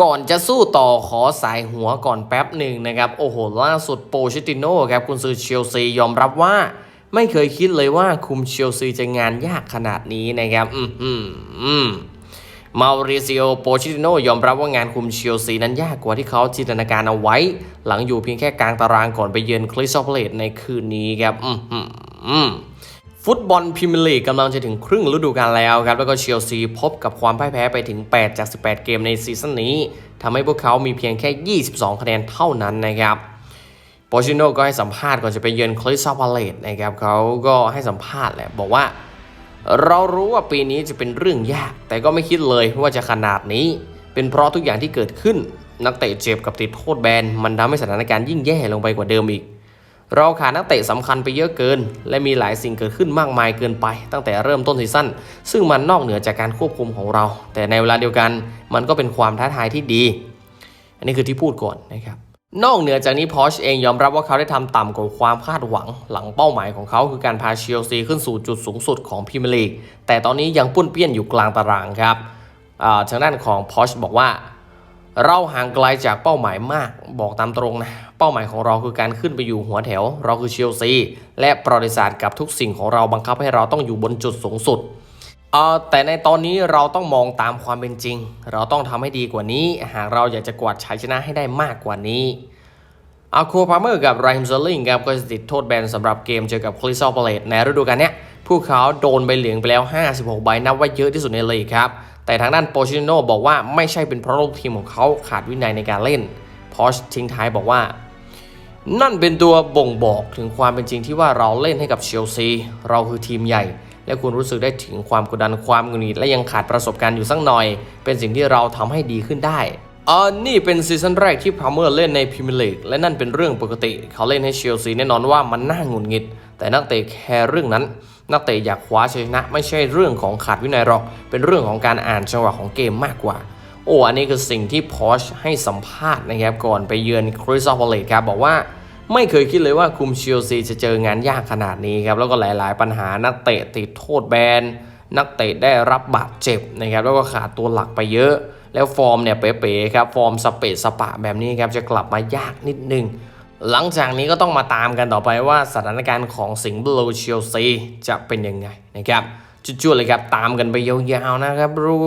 ก่อนจะสู้ต่อขอสายหัวก่อนแป๊บหนึ่งนะครับ โอ้โห ล่าสุดโปเชติโน่ครับคุณซื้อเชลซียอมรับว่า ไม่เคยคิดเลยว่าคุมเชลซีจะงานยากขนาดนี้นะครับ อืมอืมอืมมาริซิโอโปเชติโน่ยอมรับว่างานคุมเชลซีนั้นยากกว่าที่เขาจินตนาการเอาไว้ หลังอยู่เพียงแค่กลางตารางก่อนไปเยือนคริสตัลพลตในคืนนี้ครับ อืมอืมอืม ฟุตบอลพรีเมียร์ลีกกำลังจะถึงครึ่งฤดูกาลแล้วครับ แล้วก็เชลซีพบกับความพ่ายแพ้ไปถึง 8 จาก 18 เกมในซีซั่นนี้ทำให้พวกเขามีเพียงแค่ 22 คะแนนเท่านั้นนะครับโปชิโนก็ให้สัมภาษณ์ก่อนจะไปเยือนคริสตัลพาเลตนะครับเขาก็ให้สัมภาษณ์แหละบอกว่า เรารู้ว่าปีนี้จะเป็นเรื่องยาก แต่ก็ไม่คิดเลยว่าจะขนาดนี้ เป็นเพราะทุกอย่างที่เกิดขึ้น นักเตะเจ็บกับติดโทษแบนมันทำให้สถานการณ์ยิ่งแย่ลงไปกว่าเดิมอีก เราขาดนักเตะสำคัญไปเยอะเกิน และมีหลายสิ่งเกิดขึ้นมากมายเกินไป ตั้งแต่เริ่มต้นซีซั่นซึ่งมันนอกเหนือจากการควบคุมของเรา แต่ในเวลาเดียวกันมันก็เป็นความท้าทายที่ดี อันนี้คือที่พูดก่อนนะครับนอกเหนือจากนี้พอชเองยอมรับว่าเขาได้ทำต่ำกว่าความคาดหวัง หลังเป้าหมายของเขาคือการพาเชลซีขึ้นสู่จุดสูงสุดของพรีเมียร์ลีกแต่ตอนนี้ยังปุ้นเปี้ยนอยู่กลางตารางครับอ่าทางด้านของพอชบอกว่า เราห่างไกลจากเป้าหมายมากบอกตามตรงนะ เป้าหมายของเราคือการขึ้นไปอยู่หัวแถว เราคือเชลซี และประวัติศาสตร์กับทุกสิ่งของเราบังคับให้เราต้องอยู่บนจุดสูงสุดเอ่อแต่ในตอนนี้เราต้องมองตามความเป็นจริง เราต้องทำให้ดีกว่านี้ หากเราอยากจะกวาดชัยชนะให้ได้มากกว่านี้อาโคพาเมอร์กับไรม์เซอร์ลิงครับก็จะติดโทษแบนสำหรับเกมเจอกับคริสตัลพาเลตในฤดูกาลเนี้ย พวกเขาโดนใบเหลืองไปแล้ว 56 ใบนับว่าเยอะที่สุดในลีกครับ แต่ทางด้านโปชิโนบอกว่าไม่ใช่เป็นเพราะลูกทีมของเขาขาดวินัยในการเล่น พอชทิ้งท้ายบอกว่า นั่นเป็นตัวบ่งบอกถึงความเป็นจริงที่ว่าเราเล่นให้กับเชลซี เราคือทีมใหญ่ และคุณรู้สึกได้ถึงความกดดันความงุดหงิดและยังขาดประสบการณ์อยู่สักหน่อย เป็นสิ่งที่เราทำให้ดีขึ้นได้ อ่านี่เป็นซีซั่นแรกที่พาเมอร์เล่นในพรีเมียร์ลีกและนั่นเป็นเรื่องปกติ เขาเล่นให้เชลซีแน่นอนว่ามันน่าหงุดหงิด แต่นักเตะแคร์เรื่องนั้น นักเตะอยากคว้าชัยชนะ ไม่ใช่เรื่องของขาดวินัยหรอก เป็นเรื่องของการอ่านจังหวะของเกมมากกว่า โอ้อันนี้คือสิ่งที่พอชให้สัมภาษณ์นะครับก่อนไปเยือนคริสตัลพาเลตครับบอกว่าไม่เคยคิดเลยว่าคุมเชลซีจะเจองานยากขนาดนี้ครับแล้วก็หลาย ๆ ปัญหานักเตะติดโทษแบนนักเตะได้รับบาดเจ็บนะครับแล้วก็ขาดตัวหลักไปเยอะ แล้วฟอร์มเนี่ยเป๋ๆครับฟอร์มสเปซสปะแบบนี้ครับจะกลับมายากนิดนึง หลังจากนี้ก็ต้องมาตามกันต่อไปว่าสถานการณ์ของสิงห์บลูเชลซีจะเป็นยังไงนะครับจุดๆเลยครับตามกันไปยาวๆนะครับรู้